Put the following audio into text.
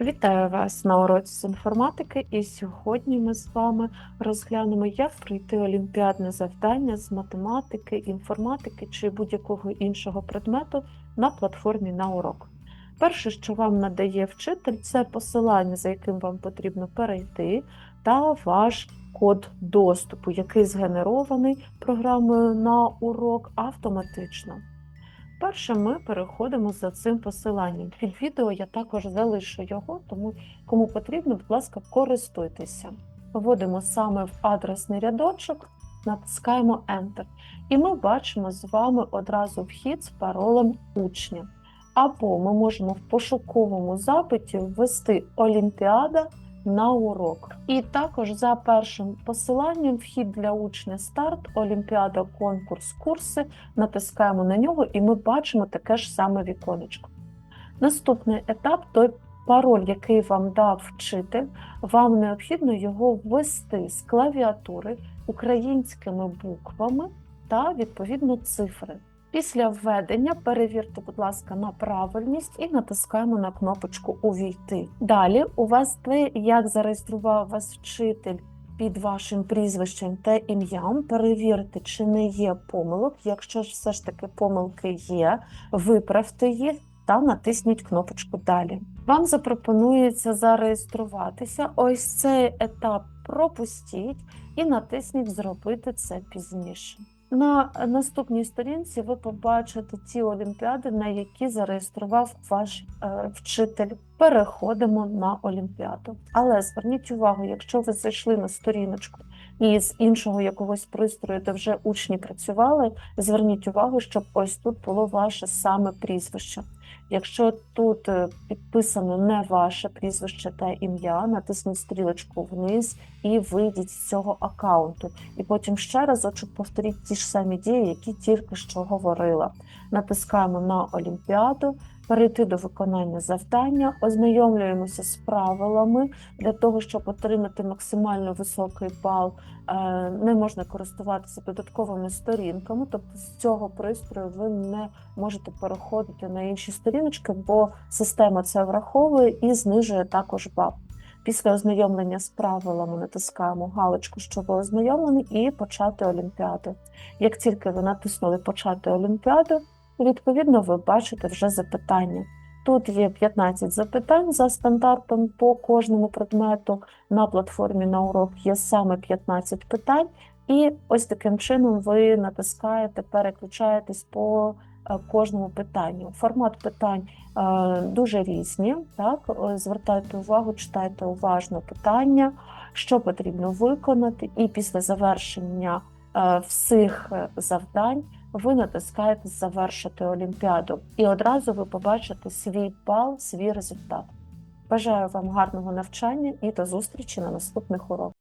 Вітаю вас на уроці з інформатики, і сьогодні ми з вами розглянемо, як пройти олімпіадне завдання з математики, інформатики чи будь-якого іншого предмету на платформі на урок. Перше, що вам надає вчитель, це посилання, за яким вам потрібно перейти, та ваш код доступу, який згенерований програмою на урок автоматично. Перше, ми переходимо за цим посиланням. Під відео я також залишу його, тому кому потрібно, будь ласка, користуйтеся. Вводимо саме в адресний рядочок, натискаємо Enter. І ми бачимо з вами одразу вхід з паролем учня. Або ми можемо в пошуковому запиті ввести Олімпіада на урок. І також за першим посиланням вхід для учня старт, Олімпіада, конкурс, курси. Натискаємо на нього, і ми бачимо таке ж саме віконечко. Наступний етап той пароль, який вам дав вчитель, вам необхідно його ввести з клавіатури українськими буквами та відповідно цифри. Після введення перевірте, будь ласка, на правильність і натискаємо на кнопочку Увійти. Далі у вас те, як зареєстрував вас вчитель під вашим прізвищем та ім'ям. Перевірте, чи не є помилок. Якщо ж все ж таки помилки є, виправте їх та натисніть кнопочку Далі. Вам запропонується зареєструватися. Ось цей етап пропустіть і натисніть Зробити це пізніше. На наступній сторінці ви побачите ті олімпіади, на які зареєстрував ваш е, вчитель. Переходимо на олімпіаду. Але зверніть увагу, якщо ви зайшли на сторіночку і з іншого якогось пристрою, де вже учні працювали, зверніть увагу, щоб ось тут було ваше саме прізвище. Якщо тут е, підписано не ваше прізвище та ім'я, натисніть стрілочку вниз і вийдіть з цього аккаунту. І потім ще разочок повторіть ті ж самі дії, які тільки що говорила. Натискаємо на Олімпіаду, перейти до виконання завдання, ознайомлюємося з правилами для того, щоб отримати максимально високий бал. е, Не можна користуватися додатковими сторінками, тобто з цього пристрою ви не можете переходити на інші сторіночки, бо система це враховує і знижує також бал. Після ознайомлення з правилами натискаємо галочку, що ви ознайомлені, і почати олімпіаду. Як тільки ви натиснули почати олімпіаду, відповідно ви бачите вже запитання. Тут є 15 запитань за стандартом по кожному предмету. На платформі на урок є саме 15 питань, і ось таким чином ви натискаєте, переключаєтесь по е, кожному питанню. Формат питань е, дуже різні. Так, Е, звертайте увагу, читайте уважно питання, що потрібно виконати, і після завершення всіх е, завдань ви натискаєте завершити олімпіаду, і одразу ви побачите свій бал, свій результат. Бажаю вам гарного навчання і до зустрічі на наступних уроках.